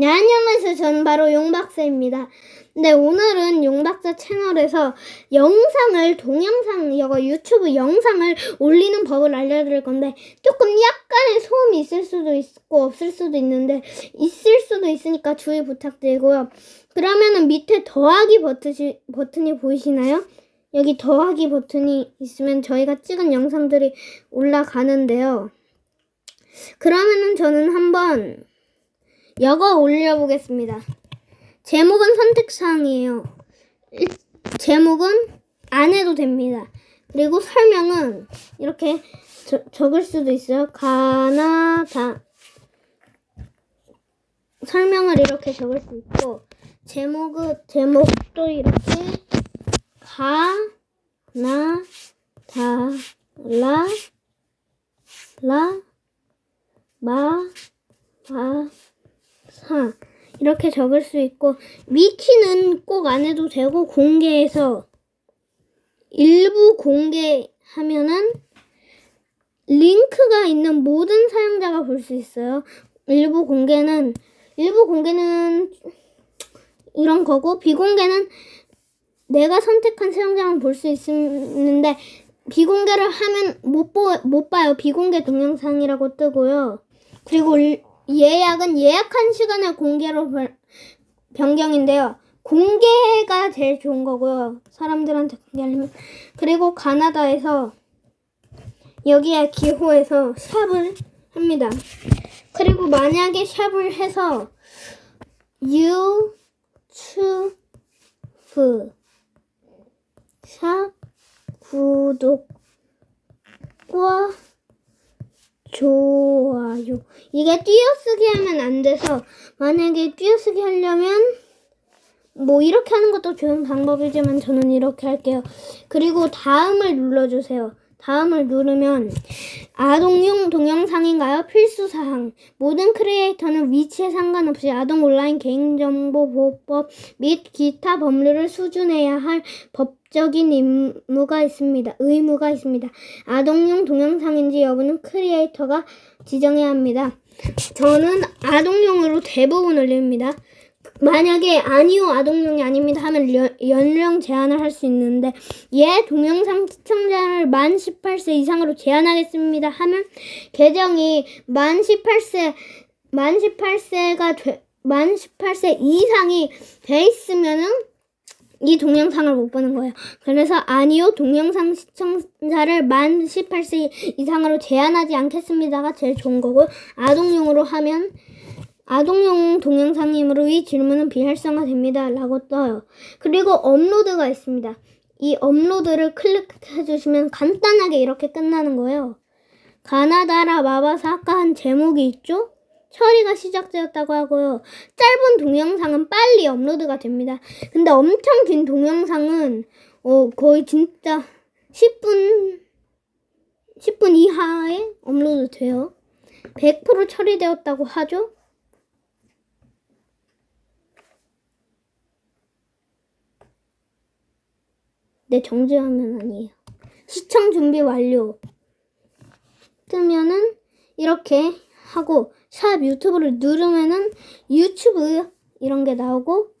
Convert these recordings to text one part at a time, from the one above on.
네, 안녕하세요. 저는 바로 용박사입니다. 네, 오늘은 용박사 채널에서 영상을, 동영상, 이거 유튜브 영상을 올리는 법을 알려드릴 건데, 조금 약간의 소음이 있을 수도 있고, 없을 수도 있는데, 있을 수도 있으니까 주의 부탁드리고요. 그러면은 밑에 더하기 버튼이, 버튼이 보이시나요? 여기 더하기 버튼이 있으면 저희가 찍은 영상들이 올라가는데요. 그러면은 저는 한번 여거 올려보겠습니다. 제목은 선택사항이에요. 제목은 안 해도 됩니다. 그리고 설명은 이렇게 저, 적을 수도 있어요. 가나다. 설명을 이렇게 적을 수 있고, 제목은, 제목도 이렇게 가, 나, 다, 라, 라, 마, 마, 하 이렇게 적을 수 있고 위키는 꼭 안 해도 되고 공개해서 일부 공개하면은 링크가 있는 모든 사용자가 볼 수 있어요. 일부 공개는 일부 공개는 이런 거고 비공개는 내가 선택한 사용자만 볼 수 있는데 비공개를 하면 못, 보, 못 봐요. 비공개 동영상이라고 뜨고요. 그리고 예약은 예약한 시간에 공개로 변- 변경인데요. 공개가 제일 좋은 거고요. 사람들한테 공개하려면. 그리고 가나다에서 여기에 기호에서 샵을 합니다. 그리고 만약에 샵을 해서 유튜브 샵 구독과 좋아요. 이게 띄어쓰기 하면 안 돼서 만약에 띄어쓰기 하려면 뭐 이렇게 하는 것도 좋은 방법이지만 저는 이렇게 할게요. 그리고 다음을 눌러주세요. 다음을 누르면 아동용 동영상인가요? 필수 사항. 모든 크리에이터는 위치에 상관없이 아동 온라인 개인정보 보호법 및 기타 법률을 수준해야 할 법적인 임무가 있습니다. 의무가 있습니다. 아동용 동영상인지 여부는 크리에이터가 지정해야 합니다. 저는 아동용으로 대부분 올립니다. 만약에 아니요 아동용이 아닙니다 하면 연- 연령 제한을 할 수 있는데 예 동영상 시청자를 만 18세 이상으로 제한하겠습니다 하면 계정이 만 18세 만 18세가 돼, 만 18세 이상이 돼 있으면은 이 동영상을 못 보는 거예요. 그래서 아니요 동영상 시청자를 만 18세 이상으로 제한하지 않겠습니다가 제일 좋은 거고 아동용으로 하면 아동용 동영상이므로 이 질문은 비활성화됩니다. 라고 떠요. 그리고 업로드가 있습니다. 이 업로드를 클릭해 주시면 간단하게 이렇게 끝나는 거예요. 가나다라 마바사 아까 한 제목이 있죠? 처리가 시작되었다고 하고요. 짧은 동영상은 빨리 업로드가 됩니다. 근데 엄청 긴 동영상은 어, 거의 진짜 10분 10분 이하에 업로드 돼요. 100% 처리되었다고 하죠? 네, 정지화면 아니에요. 시청 준비 완료. 뜨면은 이렇게 하고 샵 유튜브를 누르면은 유튜브 이런 게 나오고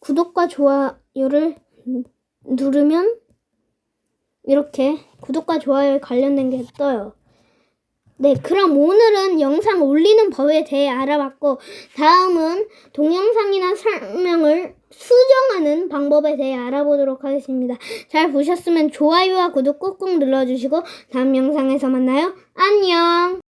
구독과 좋아요를 누르면 이렇게 구독과 좋아요에 관련된 게 떠요. 네, 그럼 오늘은 영상 올리는 법에 대해 알아봤고, 다음은 동영상이나 설명을 수정하는 방법에 대해 알아보도록 하겠습니다. 잘 보셨으면 좋아요와 구독 꾹꾹 눌러주시고, 다음 영상에서 만나요. 안녕!